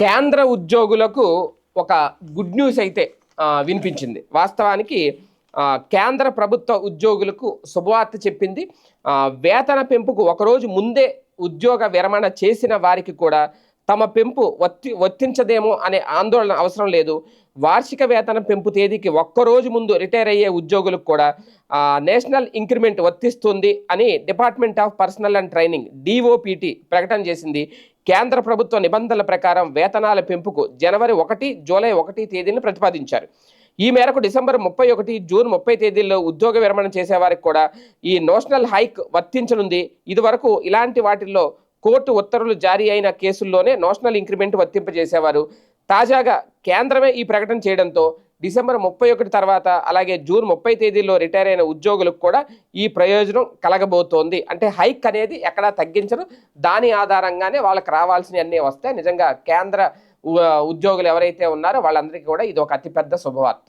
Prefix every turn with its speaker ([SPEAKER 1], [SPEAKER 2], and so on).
[SPEAKER 1] కేంద్ర ఉద్యోగులకు ఒక గుడ్ న్యూస్ అయితే వినిపించింది. వాస్తవానికి కేంద్ర ప్రభుత్వ ఉద్యోగులకు శుభవార్త చెప్పింది. వేతన పెంపుకు ఒకరోజు ముందే ఉద్యోగ విరమణ చేసిన వారికి కూడా తమ పెంపు వత్తి వర్తించదేమో అనే ఆందోళన అవసరం లేదు. వార్షిక వేతన పెంపు తేదీకి ఒక్కరోజు ముందు రిటైర్ అయ్యే ఉద్యోగులకు కూడా నేషనల్ ఇంక్రిమెంట్ వర్తిస్తుంది అని department of personnel and training DOPT ప్రకటన చేసింది. కేంద్ర ప్రభుత్వ నిబంధనల ప్రకారం వేతనాల పెంపుకు జనవరి ఒకటి జూలై ఒకటి తేదీని ప్రతిపాదించారు. ఈ మేరకు డిసెంబర్ ముప్పై ఒకటి జూన్ ముప్పై తేదీల్లో ఉద్యోగ విరమణ చేసేవారికి కూడా ఈ నోషనల్ హైక్ వర్తించనుంది. ఇదివరకు ఇలాంటి వాటిల్లో కోర్టు ఉత్తర్వులు జారీ అయిన కేసుల్లోనే నోషనల్ ఇంక్రిమెంట్ వర్తింపజేసేవారు. తాజాగా కేంద్రమే ఈ ప్రకటన చేయడంతో డిసెంబర్ ముప్పై ఒకటి తర్వాత అలాగే జూన్ ముప్పై తేదీలో రిటైర్ అయిన ఉద్యోగులకు కూడా ఈ ప్రయోజనం కలగబోతోంది. అంటే హైక్ అనేది ఎక్కడా తగ్గించరు. దాని ఆధారంగానే వాళ్ళకి రావాల్సినవి అన్నీ వస్తాయి. నిజంగా కేంద్ర ఉద్యోగులు ఎవరైతే ఉన్నారో వాళ్ళందరికీ కూడా ఇది ఒక అతిపెద్ద శుభవార్త.